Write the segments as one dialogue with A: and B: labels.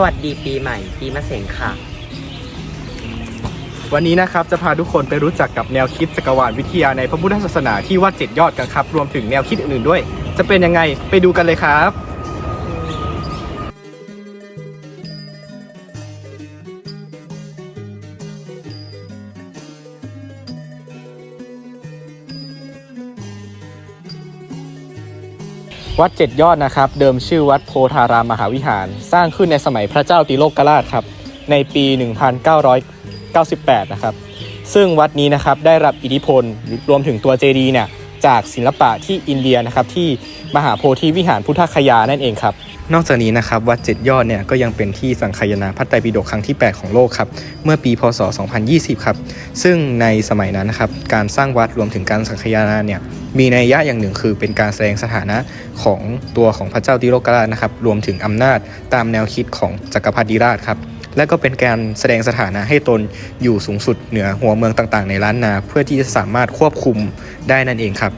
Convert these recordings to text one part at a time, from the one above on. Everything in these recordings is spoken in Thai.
A: สวัสดีปีใหม่ ปีมะเสงค่ะ
B: วันนี้นะครับจะพาทุกคนไปรู้จักกับแนวคิดจักรวาลวิทยาในพระพุทธศาสนาที่วัดเจ็ดยอดกันครับ รวมถึงแนวคิดอื่นๆด้วย จะเป็นยังไงไปดูกันเลยครับ วัดเจ็ดยอดนะครับ เดิมชื่อวัดโพธารามมหาวิหาร สร้างขึ้นในสมัยพระเจ้าติโลกราชครับ ในปี 1998 นะครับ ซึ่งวัดนี้นะครับได้รับอิทธิพลรวมถึงตัวเจดีย์เนี่ยจากศิลปะที่อินเดียนะครับที่มหาโพธิวิหารพุทธคยานั่นเองครับ นอกจากนี้นะครับวัดเจ็ดยอดเนี่ยก็ยังเป็นที่สังคายนาพระไตรปิฎกครั้งที่ 8 ของโลกครับเมื่อปีพศ 2020 ครับ ซึ่งในสมัยนั้นนะครับการสร้างวัดรวมถึงการสังคายนาเนี่ยมีนัยยะอย่างหนึ่งคือเป็นการแสดงสถานะของตัวของพระเจ้าติโลกราชนะครับรวมถึงอำนาจตามแนวคิดของจักรพรรดิราชครับและก็เป็นการแสดงสถานะให้ตนอยู่สูงสุดเหนือหัวเมืองต่างๆ ในล้านนา เพื่อที่จะสามารถควบคุมได้นั่นเองครับ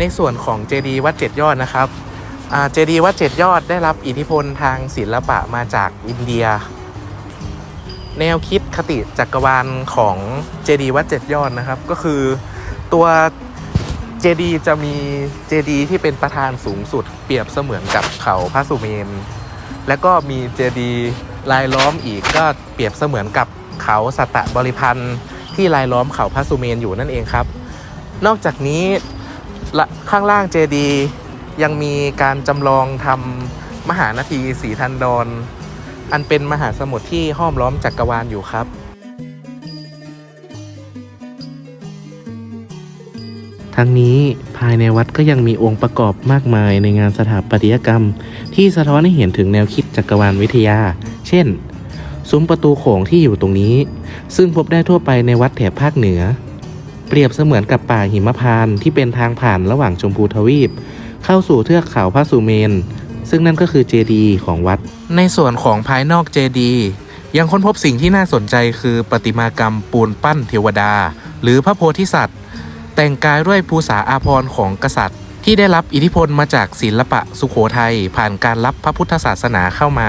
C: ในส่วนของเจดีย์วัดเจ็ดยอดนะครับเจดีย์วัดเจ็ดยอดได้รับอิทธิพลทางศิลปะมาจากอินเดีย แนวคิดคติจักรวาลของเจดีย์วัดเจ็ดยอดนะครับ ก็คือตัวเจดีย์จะมีเจดีย์ที่เป็นประธานสูงสุด เปรียบเสมือนกับเขาพระสุเมน แล้วก็มีเจดีย์ลายล้อมอีกก็เปรียบเสมือนกับเขาสัตตบริพันธ์ที่ลายล้อมเขาพระสุเมนอยู่นั่นเองครับ นอกจากนี้ ละข้างล่างเจดียังมีการจำลองทำมหานาทีสีทันดร อันเป็นมหาสมุทรที่ห้อมล้อมจักรวาลอยู่ครับ ทั้งนี้ภายในวัดก็ยังมีองค์ประกอบมากมายในงานสถาปัตยกรรม ที่สะท้อนให้เห็นถึงแนวคิดจักรวาลวิทยา เช่น ซุ้มประตูโขงที่อยู่ตรงนี้ ซึ่งพบได้ทั่วไปในวัดแถบภาคเหนือ เปรียบเสมือนกับป่าหิมพานต์ที่เป็นทางผ่านระหว่างชมพูทวีป เข้าสู่เทือกเขาพระสุเมน ซึ่งนั่นก็คือเจดีย์ของวัด ในส่วนของภายนอกเจดีย์ยังค้นพบสิ่งที่น่าสนใจคือประติมากรรมปูนปั้นเทวดา หรือพระโพธิสัตว์ แต่งกายด้วยภูษาอาภรณ์ของกษัตริย์ ที่ได้รับอิทธิพลมาจากศิลปะสุโขทัยผ่านการรับพระพุทธศาสนาเข้ามา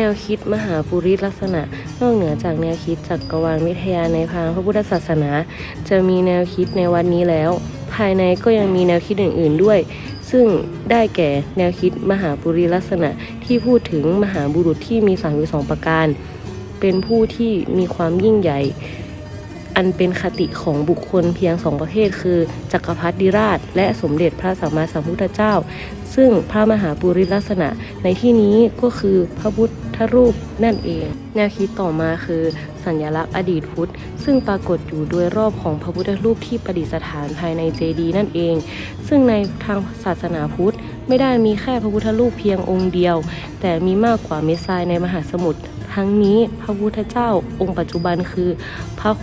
D: แนวคิดมหาปุริลักษณะ นอกเหนือจากแนวคิดจักรวาลวิทยาในทางพระพุทธศาสนา จะมีแนวคิดในวันนี้แล้ว ภายในก็ยังมีแนวคิดอื่น ๆด้วย ซึ่งได้แก่แนวคิดมหาปุริลักษณะ ที่พูดถึงมหาบุรุษที่มีสามสองประการ เป็นผู้ที่มีความยิ่งใหญ่ อันเป็นคติของบุคคลเพียงสองประเภทคือ จักรพรรดิราช และสมเด็จพระสัมมาสัมพุทธเจ้า ซึ่งพระมหาปุริลักษณะในที่นี้ก็คือพระพุทธรูปนั่นเอง แนวคิดต่อมาคือ สัญลักษณ์อดีตพุทธ ซึ่งปรากฏอยู่โดยรอบของพระพุทธรูปที่ประดิษฐานภายในเจดีย์นั่นเอง ซึ่งในทางศาสนาพุทธ ไม่ได้มีแค่พระพุทธรูปเพียงองค์เดียว แต่มีมากกว่าเม็ดทรายในมหาสมุทรทั้งนี้พระพุทธเจ้าองค์ปัจจุบันคือ พระโค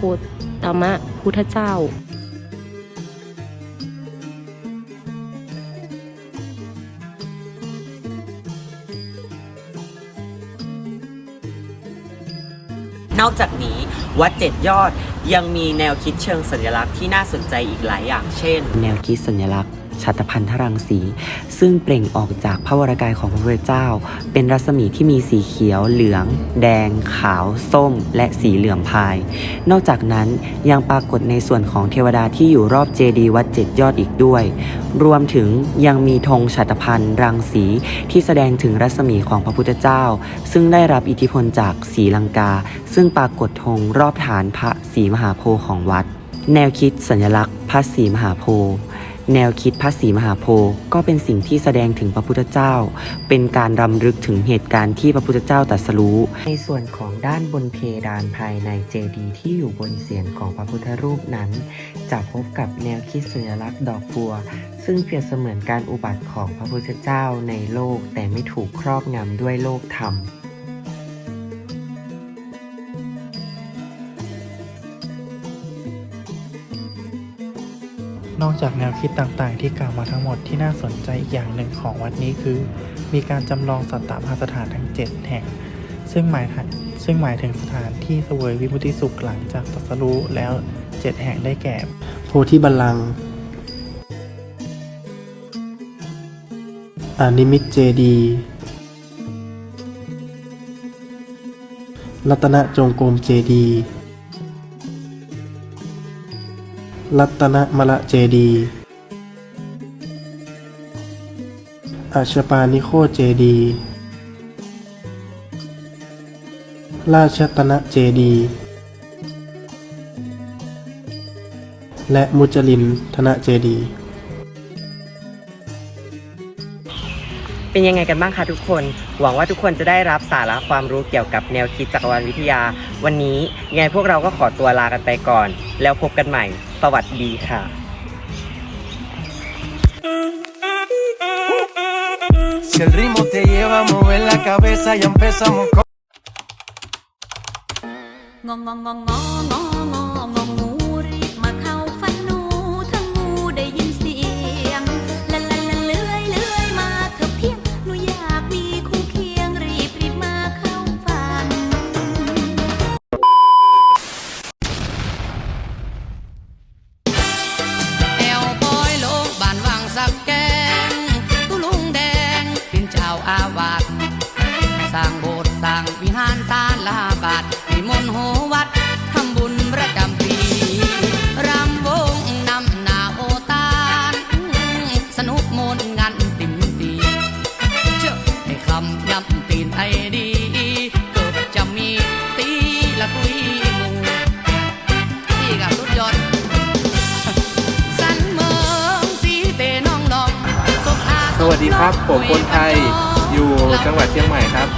D: ตมะพุทธเจ้า
A: นอกจากนี้วัดเจ็ดยอดยังมีแนวคิดเชิงสัญลักษณ์ที่น่าสนใจอีกหลายอย่าง เช่น
E: แนวคิดสัญลักษณ์ ชัตพันธรังสี ซึ่งเปล่งออกจากพระวรากายของพระพุทธเจ้า เป็นรัศมีที่มีสีเขียว เหลือง แดง ขาว ส้ม และสีเหลืองพาย นอกจากนั้นยังปรากฏในส่วนของเทวดาที่อยู่รอบเจดีย์วัดเจ็ดยอดอีกด้วย รวมถึงยังมีธงชัตพันธ์รังสีที่แสดงถึงรัศมีของพระพุทธเจ้า ซึ่งได้รับอิทธิพลจากสีลังกา ซึ่งปรากฏธงรอบฐานพระศรีมหาโพธิ์ของวัด แนวคิดสัญลักษณ์พระศรีมหาโพธิ์ แนวคิดพระศรีมหาโพธิ์ก็เป็นสิ่งที่แสดงถึงพระพุทธเจ้า เป็นการรำลึกถึงเหตุการณ์ที่พระพุทธเจ้าตรัสรู้ ในส่วนของด้านบนเพดานภายในเจดีย์ที่อยู่บนเศียรของพระพุทธรูปนั้น จะพบกับแนวคิดสัญลักษณ์ดอกบัว ซึ่งเปรียบเสมือนการอุบัติของพระพุทธเจ้าในโลกแต่ไม่ถูกครอบงำด้วยโลกธรรม
F: นอกจากแนวคิดต่างๆ ที่กล่าวมาทั้งหมดที่น่าสนใจอีกอย่างหนึ่งของวัดนี้คือ มีการจำลองสัตตมหาสถานทั้ง 7 แห่ง ซึ่งหมายซึ่งหมายถึงสถานที่เสวยวิมุติสุขหลังจากตรัสรู้แล้วเจ็ดแห่งได้แก่ โพธิบัลลังก์อานิมิตเจดีรัตนจงกรมเจดีย์ รัตนมละเจดีอาชปานิโคเจดี ราชตนะเจดี และมุจลินธนะเจดี
A: เป็นยังไงกันบ้างคะทุกคน หวังว่าทุกคนจะได้รับสาระความรู้เกี่ยวกับแนวคิดจักรวาลวิทยา วันนี้ยังไงพวกเราก็ขอตัวลากันไปก่อน แล้วพบกันใหม่ สวัสดีค่ะ
G: Si el ritmo te lleva a mover la cabeza y empezamos con...
H: งองงองงองงองงอง
I: ลาบาทนิมนต์โหวัดทำบุญประจำปีรำวงนำหนาโอตานสนุกมนต์งานติ่มตีเชื่อให้คำย้ำตีนไอดีเกิดจะมีตีละกุยหมูที่กับสุดยอดสันเมืองสีเตน้องดอง
C: สวัสดีครับ ผมคนไทย อยู่จังหวัดเชียงใหม่ครับ